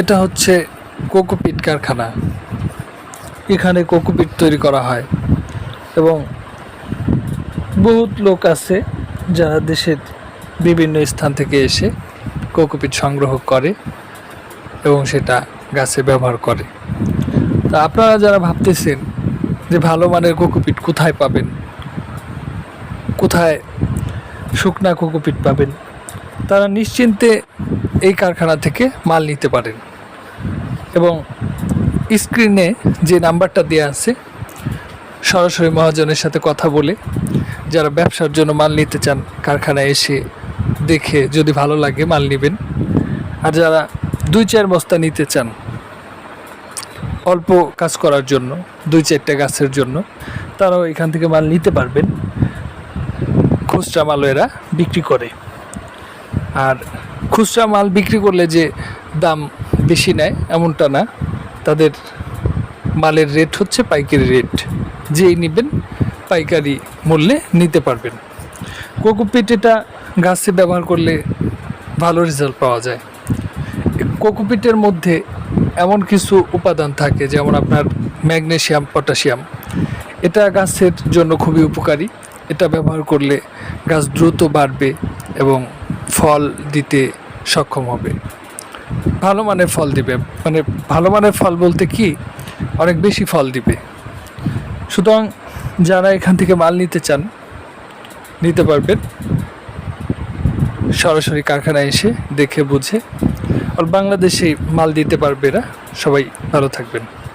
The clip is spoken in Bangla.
এটা হচ্ছে কোকোপিট কারখানা। এখানে কোকোপিট তৈরি করা হয় এবং বহুত লোক আছে যারা দেশের বিভিন্ন স্থান থেকে এসে কোকোপিট সংগ্রহ করে এবং সেটা গাছে ব্যবহার করে। তা আপনারা যারা ভাবতেছেন যে ভালো মানের কোকোপিট কোথায় পাবেন? কোথায় শুকনা কোকোপিট পাবেন? তারা নিশ্চিন্তে এই কারখানা থেকে মাল নিতে পারেন। এবং স্ক্রিনে যে নাম্বারটা দেওয়া আছে, সরাসরি মহাজনের সাথে কথা বলে যারা ব্যবসার জন্য মাল নিতে চান কারখানায় এসে দেখে যদি ভালো লাগে মাল নেবেন। আর যারা দুই চার বস্তা নিতে চান, অল্প কাজ করার জন্য, দুই চারটা গাছের জন্য, তারাও এখান থেকে মাল নিতে পারবেন। খুচরা মালও এরা বিক্রি করে। আর খুচরা মাল বিক্রি করলে যে দাম বেশি নেয়, এমনটা না। তাদের মালের রেট হচ্ছে পাইকারি রেট যেই নেবেন পাইকারি মূল্যে নিতে পারবেন। কোকোপিট এটা গাছে ব্যবহার করলে ভালো রেজাল্ট পাওয়া যায়। কোকোপিটের মধ্যে এমন কিছু উপাদান থাকে, যেমন আপনার ম্যাগনেসিয়াম পটাশিয়াম। এটা গাছের জন্য খুবই উপকারী। এটা ব্যবহার করলে গাছ দ্রুত বাড়বে এবং ফল দিতে সক্ষম হবে। ভালো মানের ফল দিবে। মানে ভালো মানের ফল বলতে কি? অনেক বেশি ফল দিবে। সুতরাং যারা এখান থেকে মাল নিতে চান, নিতে পারবেন। সরাসরি কারখানায় এসে দেখে বুঝে। আর বাংলাদেশে মাল দিতে পারবে এরা। সবাই ভালো থাকবেন।